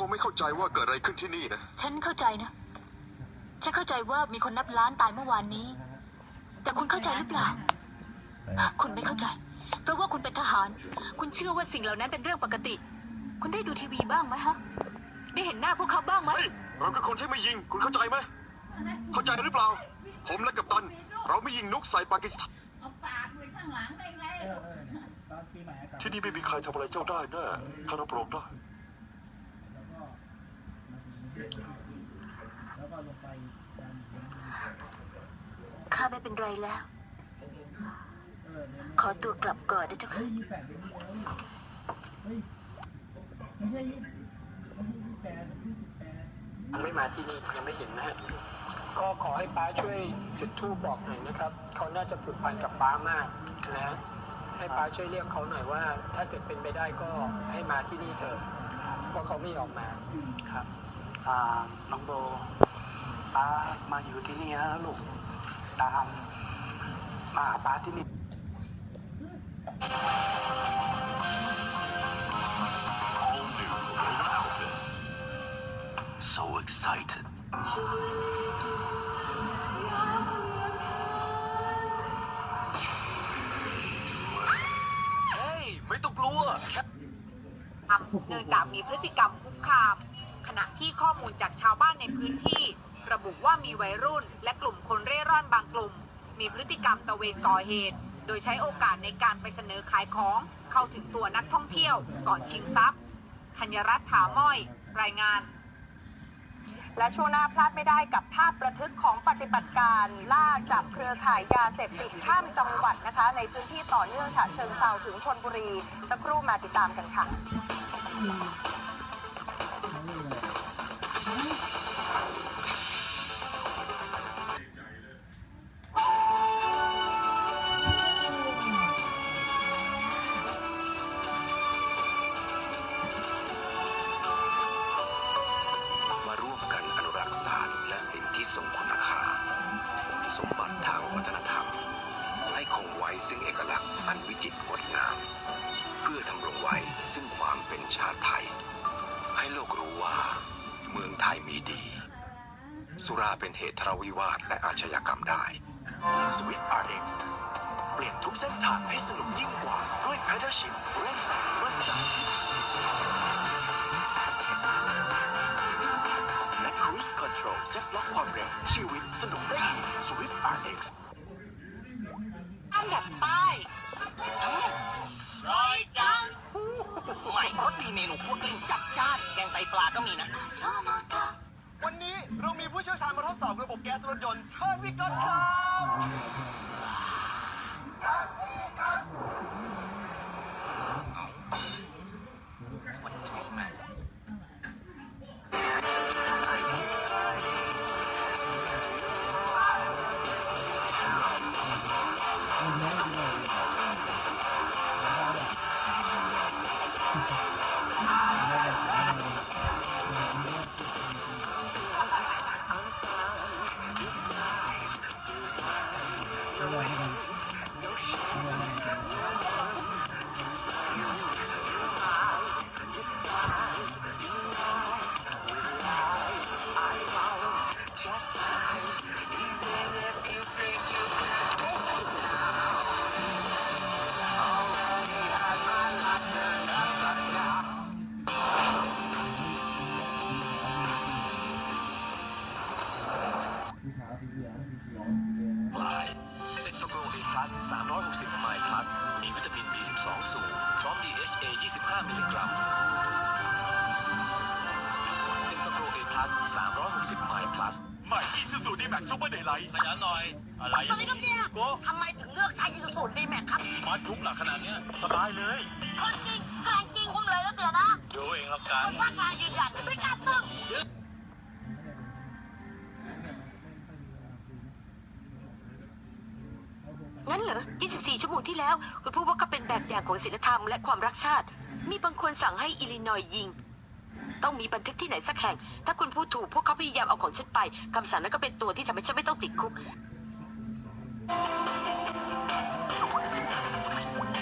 คงไม่เข้าใจว่าเกิดอะไรขึ้นที่นี่นะ ฉันเข้าใจนะ ฉันเข้าใจว่ามีคนนับล้านตายเมื่อวานนี้ แต่คุณเข้าใจหรือเปล่า คุณไม่เข้าใจ เพราะว่าคุณเป็นทหาร คุณเชื่อว่าสิ่งเหล่านั้นเป็นเรื่องปกติ คุณได้ดูทีวีบ้างไหมฮะ ได้เห็นหน้าพวกเขาบ้างไหม เฮ้ย เราคือคนที่ไม่ยิง คุณเข้าใจไหม เข้าใจหรือเปล่า ผมและกัปตัน เราไม่ยิงนกใส่ปากีสถาน เอาปากไว้ข้างหลังได้ไงเออเออตอนปีใหม่อากาศที่นี่ไม่มีใครทำอะไรเจ้าได้แน่ข้ารับรองได้ แล้วก็มาถึงแล้วก็ลงไปดัน ข้าไม่เป็นไรแล้ว ขอตัวกลับก่อนนะเจ้าค่ะยมีแปดเดือนแล้วเฮ้ยไม่ใช่ยี่ไม่ใช่ยี่แปดยี่สิบแปดยังไม่มาที่นี่ยังไม่เห็นนะฮะก็ขอให้ป้าช่วยจุดธูปบอกหน่อยนะครับเขาน่าจะผูกพันกับป้ามากนะฮะให้ป้าช่วยเรียกเขาหน่อยว่า ถ้าเกิดเป็นไปได้ก็ให้มาที่นี่เถอะเพราะเขาไม่ออกมาครับ น้องโบป้ามาอยู่ที่นี่นะลูกตามมาหาป้าที่นี่ All new Corolla Altis. So excited. เฮ้ยไม่ต้องกลัวทำเนื่องจากมีพฤติกรรมคุกคามขณะ ที่ข้อมูลจากชาวบ้านในพื้นที่ ระบุว่ามีวัยรุ่น และกลุ่มคนเร่ร่อนบางกลุ่ม มีพฤติกรรมตะเวนก่อเหตุ โดยใช้โอกาสในการไปเสนอขายของ เข้าถึงตัวนักท่องเที่ยวก่อนชิงทรัพย์ธัญรัตน์ถาม้อย รายงานและช่วงหน้าพลาดไม่ได้กับภาพประทึกของปฏิบัติการล่าจับเครือข่ายยาเสพติดข้ามจังหวัดนะคะ ในพื้นที่ต่อเนื่องฉะเชิงเซาถึงชนบุรี สักครู่มาติดตามกันค่ะ ทรงคุณค่า สมบัติทางวัฒนธรรม ให้คงไว้ซึ่งเอกลักษณ์อันวิจิตรงดงาม เพื่อทำรงไว้ซึ่งความเป็นชาติไทย ให้โลกรู้ว่า เมืองไทยมีดี สุราเป็นเหตุทะเลาะวิวาทและอาชญากรรมได้ Swift RX เปลี่ยนทุกเส้นทางให้สนุกยิ่งกว่าด้วย Pedal Shift เร่งแซงมั่นใจ เซ็ตล็อกความเร็ว ชีวิตสนุกได้อีก Swift RX อันดับใต้ร้อยจังใหม่รสดีเมนูคั่วกลิ้งจัดจ้าน แกงไตปลาก็มีนะวันนี้เรามีผู้เชี่ยวชาญมาทดสอบระบบแก๊สรถยนต์เชิญวิกรครับ สีขาวสีเหลืองสีเขียวสีแดงปลายเซ็นโฟโกเอพลัส360ไมล์พลัส มีวิตามิน B12 สูง พร้อม DHA 25 มิลลิกรัมเซ็นโฟโกเอพลัส360ไมล์พลัสใหม่อีซูซูดีแม็กซ์ซูเปอร์เดย์ไลท์ขยันหน่อย อะไรตอนนี้ครับเนี่ยทำไมถึงเลือกใช้ยูสูตรดีแม็กครับมัดทุกหนักขนาดเนี้ยสบายเลยคนจริงแกร่งจริงคุ้มเลยแล้วเสียนะดูเองแล้วกันว่างานยืนยันไม่กล้าตึ้ง งั้นเหรอ 24 ชั่วโมงที่แล้ว คุณพูดว่าเขาเป็นแบบอย่างของศีลธรรมและความรักชาติ มีบางคนสั่งให้อิลลินอยยิง ต้องมีบันทึกที่ไหนสักแห่ง ถ้าคุณพูดถูกพวกเขาพยายามเอาของฉันไปคำสั่งนั้นก็เป็นตัวที่ทำให้ฉันไม่ต้องติดคุก